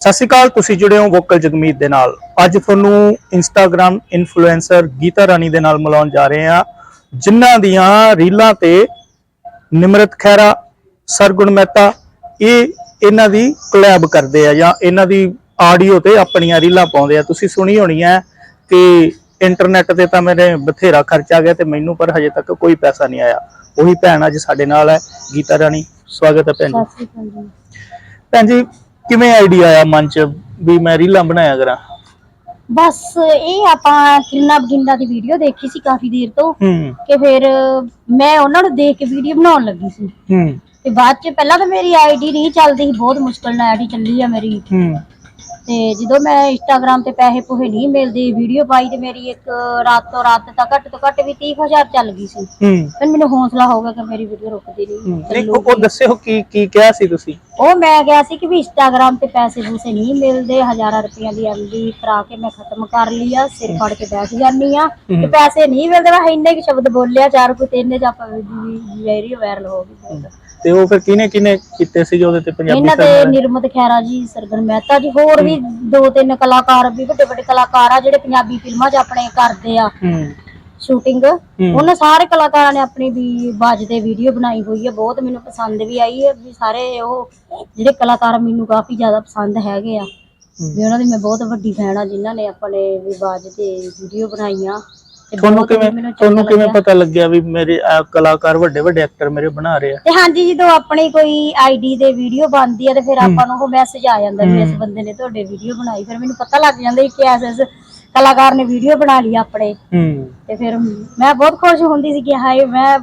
ਸਤਿ ਸ਼੍ਰੀ ਅਕਾਲ ਤੁਸੀਂ ਜੁੜੇ ਹੋ ਵੋਕਲ ਜਗਮੀਤ ਦੇ ਨਾਲ। ਅੱਜ ਤੁਹਾਨੂੰ ਇੰਸਟਾਗ੍ਰam ਇਨਫਲੂਐਂਸਰ ਗੀਤਾ ਰਾਣੀ ਦੇ ਨਾਲ ਮਿਲਾਉਣ ਜਾ ਰਹੇ ਹਾਂ। ਜਿਨ੍ਹਾਂ ਦੀਆਂ ਰੀਲਾਂ ਤੇ ਨਿਮਰਤ ਖਹਿਰਾ ਸਰਗੁਣ ਮਹਿਤਾ ਇਹ ਇਹਨਾਂ ਦੀ ਕੋਲੈਬ ਕਰਦੇ ਆ ਜਾਂ ਇਹਨਾਂ ਦੀ ਆਡੀਓ ਤੇ ਆਪਣੀਆਂ ਰੀਲਾਂ ਪਾਉਂਦੇ ਆ। ਤੁਸੀਂ ਸੁਣੀ ਹੋਣੀ ਹੈ ਕਿ ਇੰਟਰਨੈਟ ਤੇ ਤਾਂ ਮੇਰੇ ਬਥੇਰਾ ਖਰਚਾ ਗਿਆ ਤੇ ਮੈਨੂੰ ਪਰ ਹਜੇ ਤੱਕ ਕੋਈ ਪੈਸਾ ਨਹੀਂ ਆਇਆ। ਉਹੀ ਭੈਣ ਅੱਜ ਸਾਡੇ ਨਾਲ ਹੈ ਗੀਤਾ ਰਾਣੀ। ਸਵਾਗਤ ਹੈ ਭੈਣ ਜੀ। ਭੈਣ ਜੀ ਕਿਵੇਂ ਆਈਡੀਆ ਆਇਆ ਮਨ ਚ ਵੀ ਮੈਂ ਰੀਲਾਂ ਬਣਾਇਆ ਕਰਾਂ? ਬਸ ਇਹ ਆਪਾਂ ਕਿਰਨਾ ਬਠਿੰਡਾ ਦੀ ਵੀਡੀਓ ਦੇਖੀ ਸੀ ਕਾਫੀ ਦੇਰ ਤੋਂ ਹੂੰ। ਕਿ ਫਿਰ ਮੈਂ ਉਹਨਾਂ ਨੂੰ ਦੇਖ ਕੇ ਵੀਡੀਓ ਬਣਾਉਣ ਲੱਗੀ ਸੀ। ਹੂੰ। ਤੇ ਬਾਅਦ ਚ ਪਹਿਲਾਂ ਤਾਂ ਮੇਰੀ ਆਈਡੀ ਨਹੀਂ ਚੱਲਦੀ ਸੀ ਬਹੁਤ ਮੁਸ਼ਕਲ ਨਾਲ ਆਈਡੀ ਚੱਲੀ ਆ ਮੇਰੀ। ਹੂੰ। ਤੇ ਜਦੋਂ ਮੈਂ ਇੰਸਟਾਗ੍ਰam ਤੇ ਪੈਸੇ ਪੂਹੇ ਨਹੀਂ ਮਿਲਦੇ ਵੀਡੀਓ ਪਾਈ ਤੇ ਮੇਰੀ ਇੱਕ ਰਾਤ ਤੋਂ ਰਾਤ ਤੱਕ ਘੱਟ ਤੋਂ ਘੱਟ ਵੀ 30000 ਚੱਲ ਗਈ ਸੀ। ਹੂੰ। ਫਿਰ ਮੈਨੂੰ ਹੌਸਲਾ ਹੋ ਗਿਆ ਕਿ ਮੇਰੀ ਵੀਡੀਓ ਰੁਕਦੀ। ਨਹੀਂ। ਨਹੀਂ ਉਹ ਉਹ ਦੱਸਿਓ ਕੀ ਕੀ ਕਿਹਾ ਸੀ ਤੁਸੀਂ? ਉਹ ਮੈਂ ਗਿਆ ਸੀ ਕਿ ਵੀ ਇੰਸਟਾਗ੍ਰam ਤੇ ਪੈਸੇ ਪੂਸੇ ਨਹੀਂ ਮਿਲਦੇ ਹਜ਼ਾਰਾਂ ਰੁਪਈਆਂ ਦੀ ਐਮਡੀ ਕਰਾ ਕੇ ਮੈਂ ਖਤਮ ਕਰ ਲਈ ਆ ਸਿਰ ਫੜ ਕੇ ਬੈਠ ਜਾਨੀ ਆ। ਤੇ ਪੈਸੇ ਨਹੀਂ ਮਿਲਦੇ ਮੈਂ ਇੰਨੇ ਕੁ ਸ਼ਬਦ ਬੋਲਿਆ ਚਾਰ ਕੋਈ ਤਿੰਨ ਚ ਆਪਾਂ ਵੈਰੀ ਵਾਇਰਲ ਹੋ ਗਈ। ਬਹੁਤ। ਤੇ ਉਹ ਫਿਰ ਕਿਹਨੇ ਕਿਹਨੇ ਕੀਤੇ ਸੀ ਉਹਦੇ ਤੇ ਪੰਜਾਬੀ ਇਹਨਾਂ ਦੇ ਨਿਰਮਤ ਖੈਰਾ ਜੀ ਸਰਗਨ ਮਹਿਤਾ ਜੀ ਹੋਰ ਵੀ ਦੋ ਤਿੰਨ ਕਲਾਕਾਰ ਵੀ ਵੱਡੇ ਵੱਡੇ ਕਲਾਕਾਰ ਆ ਜਿਹੜੇ ਪੰਜਾਬੀ ਫਿਲਮਾਂ 'ਚ ਆਪਣੇ ਕਰਦੇ ਆ। ਹੂੰ। ਸ਼ੂਟਿੰਗ। ਉਹਨਾਂ ਸਾਰੇ ਕਲਾਕਾਰਾਂ ਨੇ ਆਪਣੀ ਵੀ ਬਾਜ ਤੇ ਵੀਡੀਓ ਬਣਾਈ ਹੋਈ ਹੈ ਬਹੁਤ ਮੈਨੂੰ ਪਸੰਦ ਵੀ ਆਈ ਹੈ ਵੀ ਸਾਰੇ ਉਹ ਜਿਹੜੇ ਕਲਾਕਾਰ ਮੈਨੂੰ ਕਾਫੀ ਜ਼ਿਆਦਾ ਪਸੰਦ ਹੈਗੇ ਆ। ਵੀ ਉਹਨਾਂ ਦੀ ਮੈਂ ਬਹੁਤ ਵੱਡੀ ਫੈਨ ਆ ਜਿਨ੍ਹਾਂ ਨੇ ਆਪਣੇ ਵੀ ਬਾਜ ਤੇ ਵੀਡੀਓ ਬਣਾਈਆਂ। ਤੁਹਾਨੂੰ ਕਿਵੇਂ ਤੁਹਾਨੂੰ ਕਿਵੇਂ। ਪਤਾ ਲੱਗਿਆ ਵੀ ਮੇਰੇ ਆਹ ਕਲਾਕਾਰ ਵੱਡੇ ਵੱਡੇ ਐਕਟਰ ਮੇਰੇ ਬਣਾ ਰਹੇ ਆ? ਤੇ ਹਾਂਜੀ ਜਦੋਂ ਆਪਣੀ ਕੋਈ ਆਈਡੀ ਤੇ ਵੀਡੀਓ ਬਣਦੀ ਹੈ ਤੇ ਫਿਰ ਆਪਾਂ ਨੂੰ ਉਹ ਮੈਸੇਜ ਆ ਜਾਂਦਾ ਵੀ ਇਸ ਬੰਦੇ ਨੇ ਤੁਹਾਡੇ ਵੀਡੀਓ ਬਣਾਈ। ਫਿਰ ਮੈਨੂੰ ਪਤਾ ਲੱਗ ਜਾਂਦਾ ਕਿ ਐਸ ਐਸ ਕਲਾਕਾਰ ਨੇ ਵੀਡੀਓ ਬਣਾ ਲਈ ਆਪਣੇ। ਹੂੰ। ਤੇ ਫਿਰ ਮੈਂ ਬਹੁਤ ਖੁਸ਼ ਹੁੰਦੀ ਸੀ ਕਿ ਹਾਏ ਮੈਂ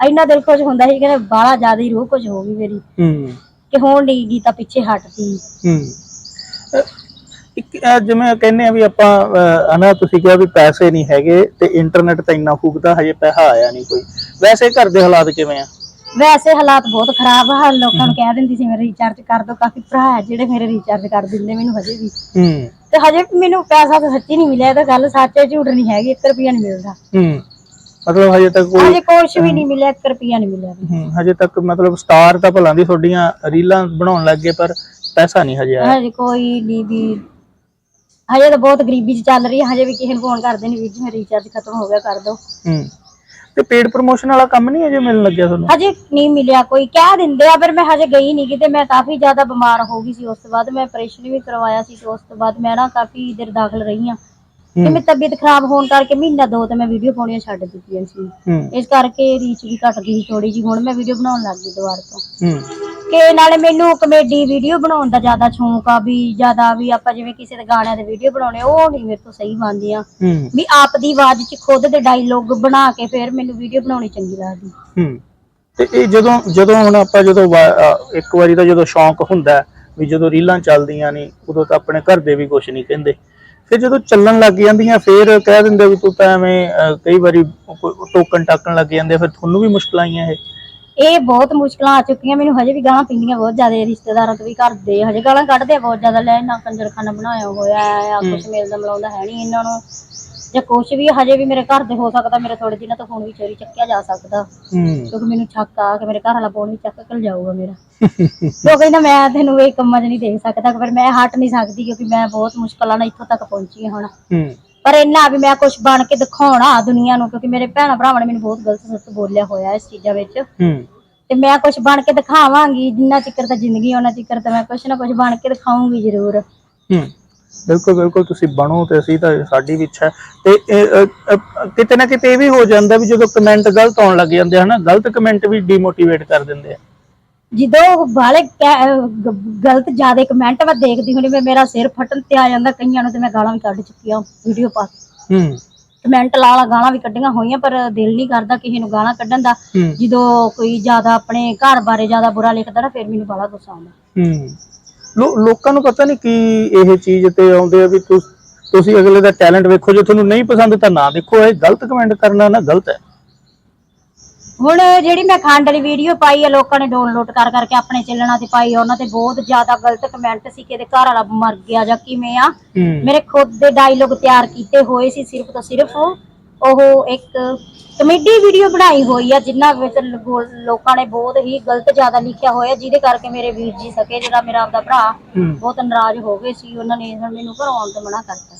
ਇੰਨਾ ਦਿਲ ਖੁਸ਼ ਹੁੰਦਾ ਸੀ ਕਿ ਬਾਹਲਾ ਜ਼ਿਆਦਾ ਹੀ ਰੂਹ ਖੁਸ਼ ਹੋ ਗਈ ਮੇਰੀ। ਹੂੰ। ਕਿ ਹੁਣ ਨਹੀਂ ਗੀਤਾ ਪਿੱਛੇ ਹਟਦੀ। ਹੂੰ। ਇੱਕ ਜਿਵੇਂ ਕਹਿੰਦੇ ਆ ਵੀ ਆਪਾਂ ਅਹ, ਹਨਾ ਤੁਸੀਂ ਕਿਹਾ ਵੀ ਪੈਸੇ ਨਹੀਂ ਹੈਗੇ ਤੇ ਇੰਟਰਨੈਟ ਤਾਂ ਇੰਨਾ ਫੂਕਦਾ ਹਜੇ ਪੈਸਾ ਆਇਆ ਨਹੀਂ ਕੋਈ। ਵੈਸੇ ਘਰ ਦੇ ਹਾਲਾਤ ਕਿਵੇਂ ਆ? ਵੈਸੇ ਹਾਲਾਤ ਬਹੁਤ ਖਰਾਬ ਆ ਲੋਕਾਂ ਨੂੰ ਕਹਿ ਦਿੰਦੀ ਸੀ ਮੇਰਾ ਰੀਚਾਰਜ ਕਰ ਦਿਓ ਕਾਫੀ ਭਰਾ ਹੈ ਜਿਹੜੇ ਮੇਰੇ ਰੀਚਾਰਜ ਕਰ ਦਿੰਦੇ ਮੈਨੂੰ ਹਜੇ ਵੀ। ਹੂੰ। ਤੇ ਹਜੇ ਵੀ ਮੈਨੂੰ ਪੈਸਾ ਤਾਂ ਸੱਚੀ ਨਹੀਂ ਮਿਲਿਆ ਇਹ ਤਾਂ ਗੱਲ ਸੱਚ ਹੈ ਝੂਠ ਨਹੀਂ ਹੈਗੀ 1 ਰੁਪਿਆ ਨਹੀਂ ਮਿਲਦਾ। ਹੂੰ। ਮਤਲਬ ਹਜੇ ਤੱਕ ਕੋਈ ਹਜੇ ਕੁਛ ਵੀ ਨਹੀਂ ਮਿਲਿਆ 1 ਰੁਪਿਆ ਨਹੀਂ ਮਿਲਿਆ। ਹੂੰ ਹਜੇ ਤੱਕ ਮਤਲਬ ਸਟਾਰ ਤਾਂ ਭਲਾਂ ਦੀ ਤੁਹਾਡੀਆਂ ਰੀਲਾਂ ਬਣਾਉਣ ਲੱਗ ਗਏ ਪਰ ਪੈਸਾ ਨਹੀਂ ਹਜੇ ਆਇਆ। ਹਜੇ ਕੋਈ ਨਹੀਂ ਵੀ ਹਜੇ ਤਾਂ ਬਹੁਤ ਗਰੀਬੀ ਚ ਚੱਲ ਰਹੀ ਹੈ ਹਜੇ ਵੀ ਕਿਸੇ ਨੂੰ ਫੋਨ ਕਰਦੇ ਨਹੀਂ ਵੀਰ ਜੀ ਮੇਰਾ ਰੀਚਾਰਜ ਖਤਮ ਹੋ ਗਿਆ ਕਰ ਦਿਓ। ਹੂੰ। ਤੇ ਪੇਡ ਪ੍ਰੋਮੋਸ਼ਨ ਵਾਲਾ ਕੰਮ ਨਹੀਂ ਅਜੇ ਮਿਲਣ ਲੱਗਿਆ ਤੁਹਾਨੂੰ? ਹਜੇ ਨਹੀਂ ਮਿਲਿਆ ਕੋਈ ਕਹਿ ਦਿੰਦੇ ਆ ਪਰ ਮੈਂ ਹਜੇ ਗਈ ਨਹੀਂ ਕਿਤੇ ਮੈਂ ਕਾਫੀ ਜ਼ਿਆਦਾ ਬਿਮਾਰ ਹੋ ਗਈ ਸੀ ਉਸ ਤੋਂ ਬਾਅਦ ਮੈਂ ਆਪਰੇਸ਼ਨ ਵੀ ਕਰਵਾਇਆ ਸੀ ਤੇ ਉਸ ਤੋਂ ਬਾਅਦ ਮੈਂ ਨਾ ਕਾਫੀ ਦੇਰ ਦਾਖਲ ਰਹੀ ਹਾਂ। ਤੇ ਮੇਰੀ ਤਬੀਅਤ ਖਰਾਬ ਹੋਣ ਕਰਕੇ ਮਹੀਨਾ ਦੋ ਤੇ ਮੈਂ ਵੀਡੀਓ ਪਾਉਣੀਆਂ ਛੱਡ ਦਿੱਤੀਆਂ ਸੀ। ਹੂੰ। ਇਸ ਕਰਕੇ ਰੀਚ ਵੀ ਘਟ ਗਈ ਥੋੜੀ ਜੀ ਹੁਣ ਮੈਂ ਵੀਡੀਓ ਬਣਾਉਣ ਲੱਗ ਗਈ ਦੁਬਾਰਾ ਤੋਂ। ਹੂੰ। ਕਿ ਨਾਲੇ ਮੈਨੂੰ ਕਮੇਡੀ ਵੀਡੀਓ ਬਣਾਉਣ ਦਾ ਜ਼ਿਆਦਾ ਸ਼ੌਂਕ ਆ ਵੀ ਜ਼ਿਆਦਾ ਵੀ ਆਪਾਂ ਜਿਵੇਂ ਕਿਸੇ ਦੇ ਗਾਣਿਆਂ ਦੇ ਵੀਡੀਓ ਬਣਾਉਣੇ ਉਹ ਨਹੀਂ ਮੇਰੇ ਤੋਂ ਸਹੀ ਬਣਦੀਆਂ। ਹੂੰ। ਵੀ ਆਪ ਦੀ ਆਵਾਜ਼ 'ਚ ਖੁਦ ਦੇ ਡਾਇਲੋਗ ਬਣਾ ਕੇ ਫਿਰ ਮੈਨੂੰ ਵੀਡੀਓ ਬਣਾਉਣੀ ਚੰਗੀ ਲੱਗਦੀ। ਹੂੰ। ਤੇ ਇਹ ਜਦੋਂ ਜਦੋਂ ਹੁਣ ਆਪਾਂ ਜਦੋਂ ਵਾ- ਅਹ ਇੱਕ ਵਾਰੀ ਤਾਂ ਜਦੋਂ ਸ਼ੌਂਕ ਹੁੰਦਾ ਹੈ ਵੀ ਜਦੋਂ ਰੀਲਾਂ ਚੱਲਦੀਆਂ ਨੇ ਉਦੋਂ ਤਾਂ ਆਪਣੇ ਘਰ ਦੇ ਵੀ ਕੁਝ ਨਹੀਂ ਕਹਿੰਦੇ। ਫਿਰ ਜਦੋਂ ਚੱਲਣ ਲੱਗ ਜਾਂਦੀਆਂ ਫਿਰ ਕਹਿ ਦਿੰਦੇ ਵੀ ਤੂੰ ਤਾਂ ਐਵੇਂ ਅਹ, ਕਈ ਵਾਰੀ ਕੋਈ ਟੋਕਨ ਟਾਕਣ ਲੱਗ ਜਾਂਦੇ ਫਿਰ ਤੁਹਾਨੂੰ ਵੀ ਮੁਸ਼ਕਲਾਂ ਆਈਆਂ ਇਹ। ਇਹ ਬਹੁਤ ਮੁਸ਼ਕਲਾਂ ਆ ਚੁੱਕੀਆਂ ਮੈਨੂੰ ਹਜੇ ਵੀ ਗਾਲਾਂ ਪਿੰਦੀਆਂ ਬਹੁਤ ਜ਼ਿਆਦਾ ਰਿਸ਼ਤੇਦਾਰਾਂ ਤੋਂ ਵੀ ਕਰਦੇ ਹਜੇ ਗਾਲਾਂ ਕੱਢਦੇ ਆ ਬਹੁਤ ਜ਼ਿਆਦਾ ਲੈ ਨਾ ਕੰਜਰਖਾਨਾ ਬਣਾਇਆ ਹੋਇਆ ਆ ਕੁਝ ਮਿਲਦਾ ਮਿਲਾਉਂਦਾ ਹੈ ਨਹੀਂ ਇਹਨਾਂ ਨੂੰ। ਜਾਂ ਕੁਛ ਵੀ ਹਜੇ ਵੀ ਮੇਰੇ ਘਰ ਦੇ ਹੋ ਸਕਦਾ ਮੇਰੇ ਥੋੜੇ ਦਿਨਾਂ ਤੋਂ ਫੋਨ ਵੀ ਚੋਰੀ ਚੱਕਿਆ ਜਾ ਸਕਦਾ। ਕਿਉਂਕਿ ਮੈਨੂੰ ਸ਼ੱਕ ਆ ਕਿ ਮੇਰੇ ਘਰ ਵਾਲਾ ਫੋਨ ਵੀ ਚੱਕ ਕੇ ਜਾਊਗਾ ਮੇਰਾ। ਉਹ ਕਹਿੰਦਾ ਮੈਂ ਤੈਨੂੰ ਇਹ ਕੰਮਾਂ 'ਚ ਨਹੀਂ ਦੇਖ ਸਕਦਾ ਪਰ ਮੈਂ ਹਟ ਨਹੀਂ ਸਕਦੀ ਕਿਉਂਕਿ ਮੈਂ ਬਹੁਤ ਮੁਸ਼ਕਲਾਂ ਨਾਲ ਇੱਥੋਂ ਤੱਕ ਪਹੁੰਚੀ ਹਾਂ ਹੁਣ। ਪਰ ਇੰਨਾ ਵੀ ਮੈਂ ਕੁਝ ਬਣ ਕੇ ਦਿਖਾਉਣਾ ਦੁਨੀਆ ਨੂੰ ਕਿਉਂਕਿ ਮੇਰੇ ਭੈਣਾਂ ਭਰਾਵਾਂ ਨੇ ਮੈਨੂੰ ਬਹੁਤ ਗਲਤ ਸਲਤ ਬੋਲਿਆ ਹੋਇਆ ਇਸ ਚੀਜ਼ਾਂ ਵਿੱਚ। ਹੂੰ। ਤੇ ਮੈਂ ਕੁਝ ਬਣ ਕੇ ਦਿਖਾਵਾਂਗੀ ਜਿੰਨਾ ਚਿਕਰ ਤਾਂ ਜ਼ਿੰਦਗੀ ਉਹਨਾਂ ਚਿਕਰ ਤਾਂ ਮੈਂ ਕੁਝ ਨਾ ਕੁਝ ਬਣ ਕੇ ਦਿਖਾਉਂਗੀ ਜ਼ਰੂਰ। ਹੂੰ। ਬਿਲਕੁਲ ਬਿਲਕੁਲ ਤੁਸੀਂ ਬਣੋ ਤੇ ਅਸੀਂ ਤਾਂ ਸਾਡੀ ਵੀ ਇੱਛਾ ਹੈ। ਤੇ ਇਹ, ਅ, ਅ, ਕਿਤੇ ਨਾ ਕਿਤੇ ਇਹ ਵੀ ਹੋ ਜਾਂਦਾ ਵੀ ਜਦੋਂ ਕਮੈਂਟ ਗਲਤ ਆਉਣ ਲੱਗ ਜਾਂਦੇ ਹਨਾ? ਗਲਤ ਕਮੈਂਟ ਵੀ ਡੀਮੋਟੀਵੇਟ ਕਰ ਦਿੰਦੇ ਆ। ਜਦੋਂ ਵਾਲੇ ਗਲਤ ਜ਼ਿਆਦਾ ਕਮੈਂਟ ਮੈਂ ਦੇਖਦੀ ਹੁੰਦੀ ਮੈਂ ਮੇਰਾ ਸਿਰ ਫਟਣ ਤੇ ਆ ਜਾਂਦਾ ਕਈਆਂ ਨੂੰ ਤੇ ਮੈਂ ਗਾਲਾਂ ਵੀ ਕੱਢ ਚੁੱਕੀ ਆ ਵੀਡੀਓ ਪਾ ਕੇ। ਹੂੰ। ਕਮੈਂਟ ਲਾ ਲਾ ਗਾਲਾਂ ਵੀ ਕੱਢੀਆਂ ਹੋਈਆਂ ਪਰ ਦਿਲ ਨਹੀਂ ਕਰਦਾ ਕਿਸੇ ਨੂੰ ਗਾਲਾਂ ਕੱਢਣ ਦਾ। ਜਦੋਂ ਕੋਈ ਜ਼ਿਆਦਾ ਆਪਣੇ ਘਰ ਬਾਰੇ ਜ਼ਿਆਦਾ ਬੁਰਾ ਲਿਖਦਾ ਨਾ ਫਿਰ ਮੈਨੂੰ ਬੜਾ ਗੁੱਸਾ ਆਉਂਦਾ। ਹੂੰ। ਲੋਕਾਂ ਨੂੰ ਪਤਾ ਨਹੀਂ ਕੀ ਇਹ ਚੀਜ਼ ਤੇ ਆਉਂਦੇ ਆ ਵੀ ਤੁਸੀਂ ਅਗਲੇ ਦਾ ਟੈਲੈਂਟ ਵੇਖੋ ਜੇ ਤੁਹਾਨੂੰ ਨਹੀਂ ਪਸੰਦ ਤਾਂ ਨਾ ਦੇਖੋ ਇਹ ਗਲਤ ਕਮੈਂਟ ਕਰਨਾ ਨਾ ਗਲਤ ਹੈ। ਹੁਣ ਜਿਹੜੀ ਮੈਂ ਖੰਡ ਵਾਲੀ ਵੀਡੀਓ ਪਾਈ ਆ ਲੋਕਾਂ ਨੇ ਡਾਊਨਲੋਡ ਕਰ ਕਰਕੇ ਆਪਣੇ ਚੱਲਣਾ ਤੇ ਪਾਈ ਆ, ਉਹਨਾਂ ਤੇ ਬਹੁਤ ਜ਼ਿਆਦਾ ਗਲਤ ਕਮੈਂਟ ਸੀ ਕਿ ਇਹਦੇ ਘਰ ਵਾਲਾ ਮਰ ਗਿਆ ਜਾਂ ਕਿਵੇਂ ਆ। ਮੇਰੇ ਖੁਦ ਦੇ ਡਾਇਲੋਗ ਤਿਆਰ ਕੀਤੇ ਹੋਏ ਸੀ ਸਿਰਫ ਤੋਂ ਸਿਰਫ ਉਹ ਇੱਕ ਕਮੇਡੀ ਵੀਡੀਓ ਬਣਾਈ ਹੋਈ ਆ ਜਿਨ੍ਹਾਂ ਵਿੱਚ ਲਗੋ- ਲੋਕਾਂ ਨੇ ਬਹੁਤ ਹੀ ਗਲਤ ਜ਼ਿਆਦਾ ਲਿਖਿਆ ਹੋਇਆ ਜਿਹਦੇ ਕਰਕੇ ਮੇਰੇ ਵੀਰ ਜੀ ਸਕੇ ਜਿਹੜਾ ਮੇਰਾ ਆਪਦਾ ਭਰਾ ਹੂੰ। ਬਹੁਤ ਨਾਰਾਜ਼ ਹੋ ਗਏ ਸੀ ਉਹਨਾਂ ਨੇ ਹੁਣ ਮੈਨੂੰ ਘਰੋਂ ਆਉਣ ਤੋਂ ਮਨਾ ਕਰਤਾ।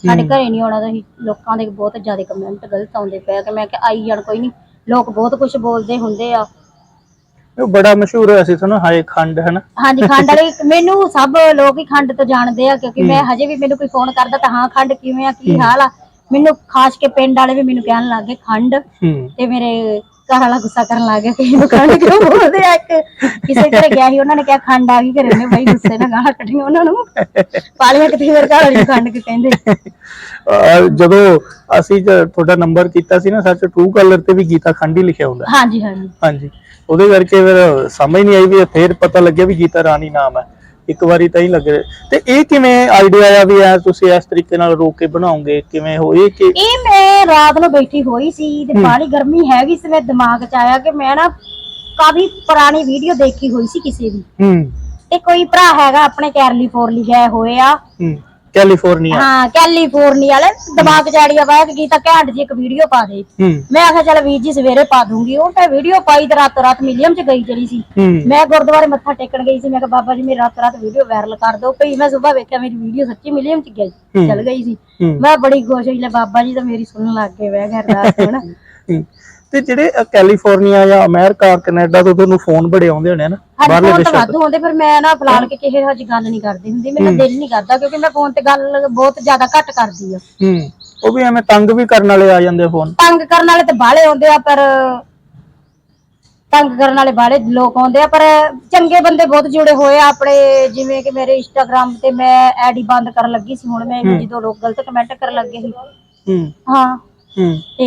ਸਾਡੇ ਘਰੇ ਨਹੀਂ ਆਉਣਾ ਤੁਸੀਂ ਲੋਕਾਂ ਦੇ ਬਹੁਤ ਜ਼ਿਆਦਾ ਕਮੈਂਟ ਗਲਤ ਆਉਂਦੇ ਪਏ ਆ ਕਿ ਮੈਂ ਕਿ ਆਈ ਜਾਣ ਕੋਈ ਨਹੀਂ ਲੋਕ ਬਹੁਤ ਕੁਝ ਬੋਲਦੇ ਹੁੰਦੇ ਆ। ਉਹ ਬੜਾ ਮਸ਼ਹੂਰ ਹੋਇਆ ਸੀ ਤੁਹਾਨੂੰ ਹਾਏ ਖੰਡ ਹੈ ਨਾ ਹਾਂਜੀ ਖੰਡ ਵਾਲੀ ਮੈਨੂੰ ਸਭ ਲੋਕ ਹੀ ਖੰਡ ਤੋਂ ਜਾਣਦੇ ਆ ਕਿਉਂਕਿ ਮੈਂ ਹਜੇ ਵੀ ਮੈਨੂੰ ਕੋਈ ਫੋਨ ਕਰਦਾ ਤਾਂ ਹਾਂ ਖੰਡ ਕਿਵੇਂ ਆ ਕੀ ਹਾਲ ਆ? ਮੈਨੂੰ ਖਾਸ ਕੇ ਪਿੰਡ ਵਾਲੇ ਵੀ ਮੈਨੂੰ ਕਹਿਣ ਲੱਗ ਖੰਡ ਤੇ ਮੇਰੇ ਘਰ ਵਾਲਾ ਗੁੱਸਾ ਕਰਨ ਲੱਗ ਗਿਆ ਕਿ ਖੰਡ ਕਿਉਂ ਬੋਲਦੇ ਆ ਇੱਕ ਕਿਸੇ ਘਰੇ ਗਿਆ ਸੀ ਉਹਨਾਂ ਨੇ ਕਿਹਾ ਖੰਡ ਆ ਗਈ ਘਰੇ ਨੇ ਬਾਈ ਗੁੱਸੇ ਨਾਲ ਗਾਲਾਂ ਕੱਢੀਆਂ ਉਹਨਾਂ ਨੂੰ। ਪਾਲੀਆਂ ਕਿਤੇ ਮੇਰੇ ਘਰ ਵਾਲੀ ਖੰਡ ਕੇ ਕਹਿੰਦੇ। ਜਦੋਂ ਅਸੀਂ ਤੁਹਾਡਾ ਨੰਬਰ ਕੀਤਾ ਸੀ ਨਾ ਸੱਚ ਟਰੂ ਕਲਰ ਤੇ ਵੀ ਗੀਤਾ ਖੰਡ ਲਿਖਿਆ ਹੁੰਦਾ। ਹਾਂਜੀ ਹਾਂਜੀ। ਹਾਂਜੀ। ਉਹਦੇ ਕਰਕੇ ਫਿਰ ਸਮਝ ਨਹੀਂ ਆਈ ਵੀ ਫੇਰ ਪਤਾ ਲੱਗਿਆ ਵੀ ਗੀਤਾ ਰਾਣੀ ਨਾਮ ਹੈ। ਇੱਕ ਵਾਰੀ ਤਾਂ ਹੀ ਲੱਗ ਰਿਹਾ। ਤੇ ਇਹ ਕਿਵੇਂ ਆਈਡੀਆ ਆਇਆ ਵੀ ਐ ਤੁਸੀਂ ਇਸ ਤਰੀਕੇ ਨਾਲ ਰੋਕ ਕੇ ਬਣਾਓਗੇ? ਕਿਵੇਂ ਹੋਏ ਕਿ ਇਹ ਮੈਂ ਰਾਤ ਨੂੰ ਬੈਠੀ ਹੋਈ ਸੀ ਤੇ ਬਾਹਲੀ ਗਰਮੀ ਹੈਗੀ ਸੀ ਮੇਰੇ ਦਿਮਾਗ 'ਚ ਆਇਆ ਕਿ ਮੈਂ ਨਾ ਕਾਫੀ ਪੁਰਾਣੀ ਵੀਡੀਓ ਦੇਖੀ ਹੋਈ ਸੀ ਕਿਸੇ ਦੀ। ਹੂੰ। ਤੇ ਕੋਈ ਭਰਾ ਹੈਗਾ ਆਪਣੇ ਕੈਲੀਫੋਰਨੀ ਗਏ ਹੋਏ ਆ। ਹੂੰ। ਕੈਲੀਫੋਰਨੀਆ ਹਾਂ ਕੈਲੀਫੋਰਨੀਆ ਵਾਲੇ। ਦਿਮਾਗ 'ਚ ਆੜੀਆ ਪਾਇਆ ਕਿ ਗੀਤਾ ਘੈਂਟ ਜੀ ਇੱਕ ਵੀਡੀਓ ਪਾ ਦੇ। ਹੂੰ। ਮੈਂ ਆਖਿਆ ਚੱਲ ਵੀਰ ਜੀ ਸਵੇਰੇ ਪਾ ਦੂੰਗੀ। ਉਹ ਮੈਂ ਵੀਡੀਓ ਪਾਈ ਤੇ ਰਾਤੋਂ ਰਾਤ ਮਿਲੀਅਮ 'ਚ ਗਈ ਚਲੀ ਸੀ। ਹੂੰ। ਮੈਂ ਗੁਰਦੁਆਰੇ ਮੱਥਾ ਟੇਕਣ ਗਈ ਸੀ। ਮੈਂ ਕਿਹਾ ਬਾਬਾ ਜੀ ਮੇਰੀ ਰਾਤ ਰਾਤ ਵੀਡੀਓ ਵਾਇਰਲ ਕਰ ਦਿਓ। ਭਈ ਮੈਂ ਸਵੇਰ ਵੇਖਿਆ ਮੇਰੀ ਵੀਡੀਓ ਸੱਚੀ ਮਿਲੀਅਮ 'ਚ ਗਈ ਹੂੰ। ਚੱਲ ਗਈ ਸੀ। ਹੂੰ। ਮੈਂ ਬੜੀ ਖੁਸ਼ ਹੋਈ ਲੈ ਬਾਬਾ ਜੀ ਤਾਂ ਮੇਰੀ ਸੁਣਨ ਲੱਗ ਗਏ ਵੈ ਘਰ ਹੂੰ। ਤੇ ਜਿਹੜੇ ਕੈਲੀਫੋਰਨੀਆ ਜਾਂ ਅਮਰੀਕਾ ਕੈਨੇਡਾ ਤੋਂ ਤੁਹਾਨੂੰ ਫੋਨ ਬੜੇ ਆਉਂਦੇ ਹੋਣੇ ਨਾ ਬਾਹਰਲੇ ਦੇਸ਼ਾਂ ਤੋਂ ਵਾਧੂ ਹੁੰਦੇ ਪਰ ਮੈਂ ਨਾ ਫਿਲਹਾਲ ਕਿ ਕਿਸੇ ਹੱਜ ਗੱਲ ਨਹੀਂ ਕਰਦੀ ਹੁੰਦੀ ਮੈਨੂੰ ਦਿਲ ਨਹੀਂ ਕਰਦਾ ਕਿਉਂਕਿ ਮੈਂ ਫੋਨ ਤੇ ਗੱਲ ਬਹੁਤ ਜ਼ਿਆਦਾ ਘੱਟ ਕਰਦੀ ਆ। ਹੂੰ ਉਹ ਵੀ ਐਵੇਂ ਤੰਗ ਵੀ ਕਰਨ ਵਾਲੇ ਆ ਜਾਂਦੇ ਫੋਨ ਤੰਗ ਕਰਨ ਵਾਲੇ ਤੇ ਬਾਹਲੇ ਆਉਂਦੇ ਆ ਪਰ ਤੰਗ ਕਰਨ ਵਾਲੇ ਬਾਹਲੇ ਲੋਕ ਆਉਂਦੇ ਆ ਪਰ ਚੰਗੇ ਬੰਦੇ ਬਹੁਤ ਜੁੜੇ ਹੋਏ ਆ ਆਪਣੇ ਜਿਵੇਂ ਕਿ ਮੇਰੇ ਇੰਸਟਾਗ੍ਰam ਤੇ ਮੈਂ ਆਈਡੀ ਬੰਦ ਕਰਨ ਲੱਗੀ ਸੀ ਹੁਣ ਮੈਂ ਜਦੋਂ ਲੋਕ ਗਲਤ ਕਮੈਂਟ ਕਰਨ ਲੱਗੇ ਸੀ। ਹੂੰ। ਤੇ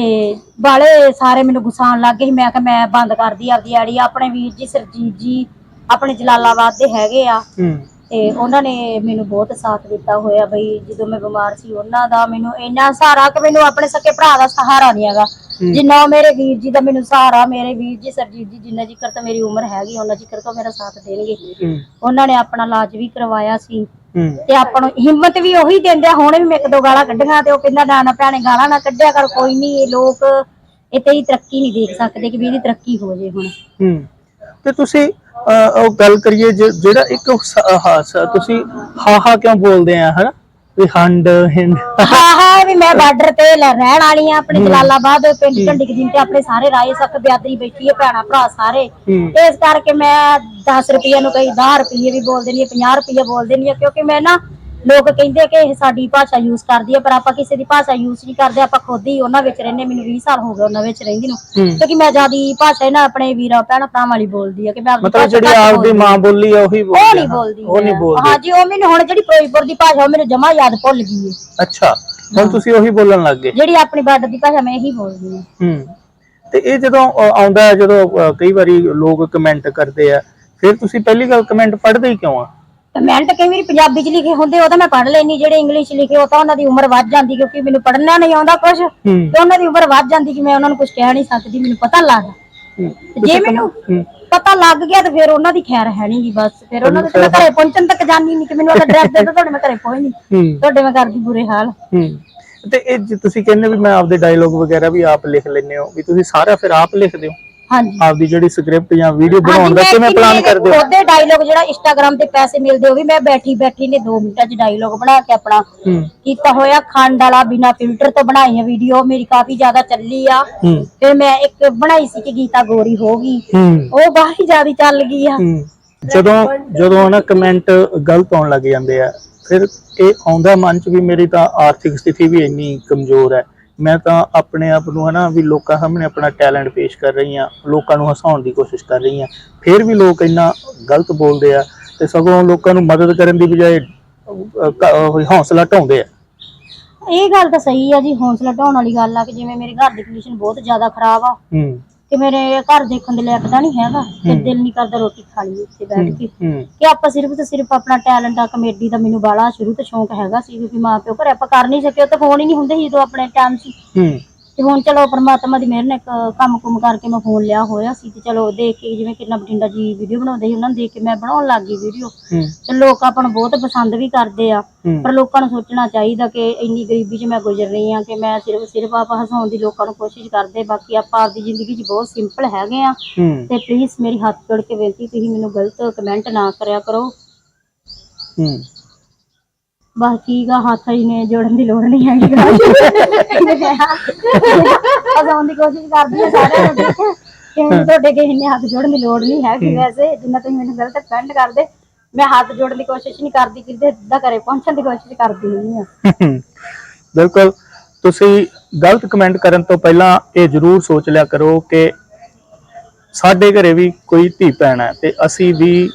ਬਾਲੇ ਸਾਰੇ ਮੈਨੂੰ ਗੁੱਸਾਣ ਲੱਗ ਗਏ ਸੀ। ਮੈਂ ਕਿਹਾ ਮੈਂ ਬੰਦ ਕਰਦੀ ਆਪਦੀ ਆੜੀ। ਆਪਣੇ ਵੀਰ ਜੀ ਸਰਜੀਤ ਜੀ ਆਪਣੇ ਜਲਾਲਾਬਾਦ ਦੇ ਹੈਗੇ ਆ। ਹੂੰ। ਤੇ ਉਹਨਾਂ ਨੇ ਮੈਨੂੰ ਬਹੁਤ ਸਾਥ ਦਿੱਤਾ ਹੋਇਆ ਬਈ ਜਦੋਂ ਮੈਂ ਬਿਮਾਰ ਸੀ ਉਹਨਾਂ ਦਾ ਮੈਨੂੰ ਇੰਨਾ ਸਹਾਰਾ ਕਿ ਮੈਨੂੰ ਆਪਣੇ ਸਕੇ ਭਰਾ ਦਾ ਸਹਾਰਾ ਨਹੀਂ ਹੈਗਾ। ਜਿੰਨਾ ਮੇਰੇ ਵੀਰ ਜੀ ਦਾ ਮੈਨੂੰ ਸਹਾਰਾ ਮੇਰੇ ਵੀਰ ਜੀ ਸਰਜੀਤ ਜੀ ਜਿੰਨਾ ਜਿਕਰ ਤਾਂ ਮੇਰੀ ਉਮਰ ਹੈਗੀ ਉਹਨਾਂ ਜਿਕਰ ਤੋਂ ਮੇਰਾ ਸਾਥ ਦੇਣਗੇ। ਹੂੰ। ਉਹਨਾਂ ਨੇ ਆਪਣਾ ਇਲਾਜ ਵੀ ਕਰਵਾਇਆ ਸੀ। ਹੂੰ। ਤੇ ਆਪਾਂ ਨੂੰ ਹਿੰਮਤ ਵੀ ਉਹੀ ਦਿੰਦੇ ਹੁਣ ਵੀ ਮੈਂ ਇੱਕ ਦੋ ਗਾਲਾਂ ਕੱਢੀਆਂ ਤੇ ਉਹ ਕਹਿੰਦਾ ਨਾ ਨਾ ਭੈਣੇ ਗਾਲਾਂ ਨਾ ਕੱਢਿਆ ਕਰ ਕੋਈ ਨਹੀਂ ਇਹ ਲੋਕ ਇਹ ਤੇਰੀ ਤਰੱਕੀ ਨਹੀਂ ਦੇਖ ਸਕਦੇ ਕਿ ਵੀ ਇਹਦੀ ਤਰੱਕੀ ਹੋ ਜੇ ਹੁਣ। ਹੂੰ। ਤੇ ਤੁਸੀਂ ਉਹ ਗੱਲ ਕਰੀਏ ਜਿਹੜਾ ਇੱਕ ਸ- ਆਹ ਸ- ਤੁਸੀਂ ਹਾ ਹਾ ਕਿਉਂ ਬੋਲਦੇ ਆ ਹਨਾ? ਵੀ ਹੰਡ ਹਿੰਡ। ਹਾਂ ਹਾਂ ਵੀ ਮੈਂ ਬਾਰਡਰ ਤੇ ਰਹਿਣ ਵਾਲੀ ਆ ਆਪਣੇ ਜਲਾਲਾਬਾਦ ਪਿੰਡ ਝੰਡੀ ਕਦੀਮ ਤੇ ਆਪਣੇ ਸਾਰੇ ਰਾਏ ਸਖ ਬਿਆਦਰੀ ਬੈਠੀ ਹੈ ਭੈਣਾ ਭਰਾ ਸਾਰੇ। ਇਸ ਕਰਕੇ ਮੈਂ 10 ਰੁਪਏ ਨੂੰ ਕਈ 10 ਰੁਪਏ ਵੀ ਬੋਲ ਦੇਣੀ 50 ਰੁਪਏ ਬੋਲ ਦੇਣੀ ਆ ਕਿਉਂਕਿ ਮੈਂ ਨਾ ਲੋਕ ਕਹਿੰਦੇ ਕਿ ਇਹ ਸਾਡੀ ਭਾਸ਼ਾ ਯੂਜ਼ ਕਰਦੀ ਹੈ ਪਰ ਆਪਾਂ ਕਿਸੇ ਦੀ ਭਾਸ਼ਾ ਯੂਜ਼ ਨਹੀਂ ਕਰਦੇ ਆਪਾਂ ਖੁਦ ਹੀ ਉਹਨਾਂ ਵਿੱਚ ਰਹਿੰਦੇ ਮੈਨੂੰ 20 ਸਾਲ ਹੋ ਗਏ ਉਹਨਾਂ ਵਿੱਚ ਰਹਿੰਦੀ ਨੂੰ। ਕਿਉਂਕਿ ਮੈਂ ਜਿਆਦੀ ਭਾਸ਼ਾ ਇਹਨਾਂ ਆਪਣੇ ਵੀਰਾਂ ਭੈਣਾਂ ਭਰਾਵਾਂ ਵਾਲੀ ਬੋਲਦੀ ਆ ਕਿ ਮੈਂ ਮਤਲਬ ਜਿਹੜੀ ਆਪਦੀ ਮਾਂ ਬੋਲੀ ਆ ਉਹੀ ਉਹ ਬੋਲਦੇ ਨਹੀਂ ਆ। ਬੋਲਦੀ। ਉਹ ਨਹੀਂ। ਬੋਲਦੇ। ਹਾਂਜੀ ਉਹ ਮੈਨੂੰ ਹੁਣ ਜਿਹੜੀ ਫਿਰੋਜ਼ਪੁਰ ਦੀ ਭਾਸ਼ਾ ਉਹ ਮੈਨੂੰ ਜਮਾ ਯਾਦ ਭੁੱਲ ਗਈ ਹੈ ਅੱਛਾ ਹੁਣ ਤੁਸੀਂ ਉਹੀ ਬੋਲਣ ਲੱਗ ਗਏ। ਜਿਹੜੀ ਆਪਣੀ ਬਾਰਡਰ ਦੀ ਭਾਸ਼ਾ ਮੈਂ ਇਹੀ ਬੋਲਦੀ ਹਾਂ। ਹੂੰ। ਤੇ ਇਹ ਜਦੋਂ ਆਉਂਦਾ ਜਦੋਂ ਕਈ ਵਾਰੀ ਲੋਕ ਕਮੈਂਟ ਕਰਦੇ ਆ ਫਿਰ ਤੁਸੀਂ ਪਹਿਲੀ ਗੱਲ ਕਮੈਂਟ ਪੜ੍ਹਦੇ ਹੀ ਕਿਉਂ ਆ? ਕਮੈਂਟ ਕਈ ਵਾਰੀ ਪੰਜਾਬੀ ਚ ਲਿਖੇ ਹੁੰਦੇ ਉਹ ਤਾਂ ਮੈਂ ਪੜ੍ਹ ਲੈਣੀ ਜਿਹੜੇ ਇੰਗਲਿਸ਼ ਲਿਖੇ ਉਹ ਤਾਂ ਉਹਨਾਂ ਦੀ ਉਮਰ ਵੱਧ ਜਾਂਦੀ ਕਿਉਂਕਿ ਮੈਨੂੰ ਪੜ੍ਹਨਾ ਨਹੀਂ ਆਉਂਦਾ ਕੁਝ ਤੇ ਉਹਨਾਂ ਦੀ ਉਮਰ ਵੱਧ ਜਾਂਦੀ ਕਿ ਮੈਂ ਉਹਨਾਂ ਨੂੰ ਕੁਝ ਕਹਿ ਨਹੀਂ ਸਕਦੀ ਮੈਨੂੰ ਪਤਾ ਲੱਗਦਾ ਤੇ ਜੇ ਮੈਨੂੰ ਪਤਾ ਲੱਗ ਗਿਆ ਤੇ ਫਿਰ ਉਹਨਾਂ ਦੀ ਖੈਰ ਹੈ ਨਹੀਂਗੀ ਬਸ ਫਿਰ ਉਹਨਾਂ ਦੇ ਤੇ ਮੈਂ ਘਰੇ ਪਹੁੰਚਣ ਤੱਕ ਜਾਣੀ ਨਹੀਂ ਕਿ ਮੈਨੂੰ ਉਹਦਾ ਐਡਰੈਸ ਦੇ ਦਿਓ ਤੁਹਾਡੇ ਮੈਂ ਘਰੇ ਪਹੁੰਚ ਨਹੀਂ ਤੁਹਾਡੇ ਮੈਂ ਕਰਦੀ ਬੁਰੇ ਹਾਲ। ਤੇ ਇਹ ਜੇ ਤੁਸੀਂ ਕਹਿੰਦੇ ਵੀ ਮੈਂ ਆਪਦੇ ਡਾਇਲੋਗ ਵਗੈਰਾ ਵੀ ਆਪ ਲਿਖ ਲੈਂਦੇ ਹੋ ਵੀ ਤੁਸੀਂ ਸਾਰਾ ਫਿਰ ਆਪ ਲਿਖਦੇ ਹੋ? ਹਾਂਜੀ। ਆਪਦੀ ਜਿਹੜੀ ਸਕ੍ਰਿਪਟ ਜਾਂ ਵੀਡੀਓ ਬਣਾਉਣ ਦਾ ਕਿਵੇਂ ਪਲਾਨ ਕਰਦੇ ਹੋ? ਉਹਦੇ ਡਾਇਲੋਗ ਜਿਹੜਾ ਇੰਸਟਾਗ੍ਰam ਤੇ ਪੈਸੇ ਮਿਲਦੇ ਉਹ ਵੀ ਮੈਂ ਬੈਠੀ ਬੈਠੀ ਨੇ 2 ਮਿੰਟਾਂ 'ਚ ਡਾਇਲੋਗ ਬਣਾ ਕੇ ਆਪਣਾ ਕੀਤਾ ਹੋਇਆ ਖੰਡ ਵਾਲਾ ਬਿਨਾ ਫਿਲਟਰ ਤੋਂ ਬਣਾਈ ਹੈ ਵੀਡੀਓ ਮੇਰੀ ਕਾਫੀ ਜ਼ਿਆਦਾ ਚੱਲੀ ਆ। ਫਿਰ ਮੈਂ ਇੱਕ ਬਣਾਈ ਸੀ ਕਿ ਗੀਤਾ ਗੋਰੀ ਹੋ ਗਈ। ਹੂੰ। ਉਹ ਬਾਹਲੀ ਜ਼ਿਆਦਾ ਚੱਲ ਗਈ ਆ। ਜਦੋਂ ਜਦੋਂ ਨਾ ਕਮੈਂਟ ਗਲਤ ਆਉਣ ਲੱਗ ਜਾਂਦੇ ਆ ਫਿਰ ਇਹ ਆਉਂਦਾ ਮਨ ਚ ਵੀ ਮੇਰੀ ਤਾਂ ਆਰਥਿਕ ਸਥਿਤੀ ਵੀ ਇੰਨੀ ਕਮਜ਼ੋਰ ਹੈ। ਮੈਂ ਤਾਂ ਆਪਣੇ ਆਪ ਨੂੰ ਹਨਾ ਵੀ ਲੋਕਾਂ ਸਾਹਮਣੇ ਆਪਣਾ ਟੈਲੈਂਟ ਪੇਸ਼ ਕਰ ਰਹੀ ਹਾਂ ਲੋਕਾਂ ਨੂੰ ਹਸਾਉਣ ਦੀ ਕੋਸ਼ਿਸ਼ ਕਰ ਰਹੀ ਹਾਂ। ਫਿਰ ਵੀ ਲੋਕ ਇੰਨਾ ਗਲਤ ਬੋਲਦੇ ਆ ਤੇ ਸਗੋਂ ਲੋਕਾਂ ਨੂੰ ਮਦਦ ਕਰਨ ਦੀ ਬਜਾਏ ਹੌਸਲਾ ਢਾਉਂਦੇ ਆ। ਇਹ ਗੱਲ ਤਾਂ ਸਹੀ ਆ ਜੀ ਹੌਸਲਾ ਢਾਉਣ ਵਾਲੀ ਗੱਲ ਆ ਕਿ ਜਿਵੇਂ ਮੇਰੇ ਘਰ ਦੀ ਕੰਡੀਸ਼ਨ ਬਹੁਤ ਜ਼ਿਆਦਾ ਖਰਾਬ ਆ। ਹੂੰ। ਕਿ ਮੇਰੇ ਘਰ ਦੇਖਣ ਦੇ ਲਾਇਕ ਤਾਂ ਨਹੀਂ ਹੈਗਾ। ਤੇ ਦਿਲ ਨਹੀਂ ਕਰਦਾ ਰੋਟੀ ਖਾ ਲਈਏ ਇੱਥੇ ਬੈਠ ਕੇ। ਹੂੰ। ਕਿ ਆਪਾਂ ਸਿਰਫ ਤੇ ਸਿਰਫ ਆਪਣਾ ਟੈਲੈਂਟ ਆ ਕਮੇਡੀ ਦਾ ਮੈਨੂੰ ਬਾਲਾ ਸ਼ੁਰੂ ਤੋਂ ਸ਼ੌਂਕ ਹੈਗਾ ਸੀ ਕਿਉਂਕਿ ਮਾਂ ਪਿਓ ਘਰੇ ਆਪਾਂ ਕਰ ਨਹੀਂ ਸਕੇ ਉਹ ਤਾਂ ਫੋਨ ਹੀ ਨਹੀਂ ਹੁੰਦੇ ਸੀ ਜਦੋਂ ਆਪਣੇ ਟਾਈਮ ਸੀ। ਹੂੰ। ਤੇ ਹੁਣ ਚਲੋ ਪ੍ਰਮਾਤਮਾ ਦੀ ਮਿਹਰ ਨਾਲ ਇੱਕ ਕੰਮ ਕੁਮ ਕਰਕੇ ਮੈਂ ਫੋਨ ਲਿਆ ਹੋਇਆ ਸੀ ਤੇ ਚਲੋ ਦੇਖ ਕੇ ਜਿਵੇਂ ਕਿੰਨਾ ਬਠਿੰਡਾ ਜੀ ਵੀਡੀਓ ਬਣਾਉਂਦੇ ਸੀ ਉਹਨਾਂ ਨੂੰ ਦੇਖ ਕੇ ਮੈਂ ਬਣਾਉਣ ਲੱਗ ਗਈ ਵੀਡੀਓ ਤੇ ਲੋਕ ਆਪਾਂ ਨੂੰ ਬਹੁਤ ਪਸੰਦ ਵੀ ਕਰਦੇ ਆ ਪਰ ਲੋਕਾਂ ਨੂੰ ਸੋਚਣਾ ਚਾਹੀਦਾ ਕਿ ਇੰਨੀ ਗਰੀਬੀ 'ਚ ਮੈਂ ਗੁਜ਼ਰ ਰਹੀ ਆ ਕਿ ਮੈਂ ਸਿਰਫ ਸਿਰਫ ਆਪਾਂ ਹਸਾਉਣ ਦੀ ਲੋਕਾਂ ਨੂੰ ਕੋਸ਼ਿਸ਼ ਕਰਦੇ ਬਾਕੀ ਆਪਾਂ ਆਪਦੀ ਜ਼ਿੰਦਗੀ 'ਚ ਬਹੁਤ ਸਿੰਪਲ ਹੈਗੇ ਆ। ਤੇ ਪਲੀਜ਼ ਮੇਰੀ ਹੱਥ ਜੋੜ ਕੇ ਬੇਨਤੀ ਤੁਸੀਂ ਮੈਨੂੰ ਗਲਤ ਕਮੈਂਟ ਨਾ ਕਰਿਆ ਕਰੋ। ਹੂੰ। ਬਾਕੀ ਦਾ ਹੱਥ ਹੀ ਨੇ ਜੋੜਨ ਦੀ ਲੋੜ ਨਹੀਂ ਹੈਗੀ ਹਸਾਉਣ ਦੀ ਕੋਸ਼ਿਸ਼ ਕਰਦੀ ਆ ਸਾਰਿਆਂ ਹੈ ਕਿ ਤੁਹਾਡੇ ਕਿਸੇ ਨੇ ਹੱਥ ਜੋੜਨ ਦੀ ਲੋੜ ਨਹੀਂ ਹੈਗੀ ਵੈਸੇ ਜਿੰਨਾ ਤੁਸੀਂ ਮੈਨੂੰ ਗਲਤ ਕਮੈਂਟ ਕਰਦੇ ਮੈਂ ਹੱਥ ਜੋੜਨ ਦੀ ਕੋਸ਼ਿਸ਼ ਨਹੀਂ ਕਰਦੀ ਕਿਤੇ ਸਿੱਧਾ ਘਰੇ ਪਹੁੰਚਣ ਦੀ ਕੋਸ਼ਿਸ਼ ਕਰਦੀ ਨਹੀਂ ਆ ਬਿਲਕੁਲ ਤੁਸੀਂ ਗਲਤ ਕਮੈਂਟ ਕਰਨ ਤੋਂ ਪਹਿਲਾਂ ਇਹ ਜ਼ਰੂਰ ਸੋਚ ਲਿਆ ਕਰੋ ਕਿ ਸਾਡੇ ਘਰੇ ਵੀ ਕੋਈ ਧੀ ਭੈਣ ਹੈ ਤੇ ਅਸੀਂ ਵੀ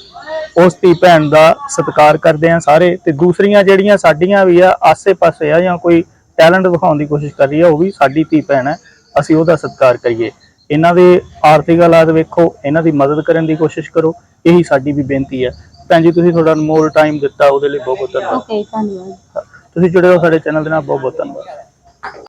ਉਸ ਧੀ ਭੈਣ ਦਾ ਸਤਿਕਾਰ ਕਰਦੇ ਹਾਂ ਸਾਰੇ ਤੇ ਦੂਸਰੀਆਂ ਜਿਹੜੀਆਂ ਸਾਡੀਆਂ ਵੀ ਆ ਆਸੇ-ਪਾਸੇ ਆ ਜਾਂ ਕੋਈ ਟੈਲੈਂਟ ਦਿਖਾਉਣ ਦੀ ਕੋਸ਼ਿਸ਼ ਕਰ ਰਹੀ ਆ ਉਹ ਵੀ ਸਾਡੀ ਧੀ ਭੈਣ ਹੈ ਅਸੀਂ ਉਹਦਾ ਸਤਿਕਾਰ ਕਰੀਏ। ਇਹਨਾਂ ਦੇ ਆਰਥਿਕ ਹਾਲਾਤ ਵੇਖੋ ਇਹਨਾਂ ਦੀ ਮਦਦ ਕਰਨ ਦੀ ਕੋਸ਼ਿਸ਼ ਕਰੋ ਇਹੀ ਸਾਡੀ ਵੀ ਬੇਨਤੀ ਹੈ ਭੈਣ ਜੀ ਤੁਸੀਂ ਤੁਹਾਡਾ ਅਨਮੋਲ ਟਾਈਮ ਦਿੱਤਾ ਉਹਦੇ ਲਈ ਬਹੁਤ ਬਹੁਤ ਧੰਨਵਾਦ। ਓਕੇ ਧੰਨਵਾਦ। ਤੁਸੀਂ ਜੁੜੇ ਹੋ ਸਾਡੇ ਚੈਨਲ ਦੇ ਨਾਲ ਬਹੁਤ ਬਹੁਤ ਧੰਨਵਾਦ।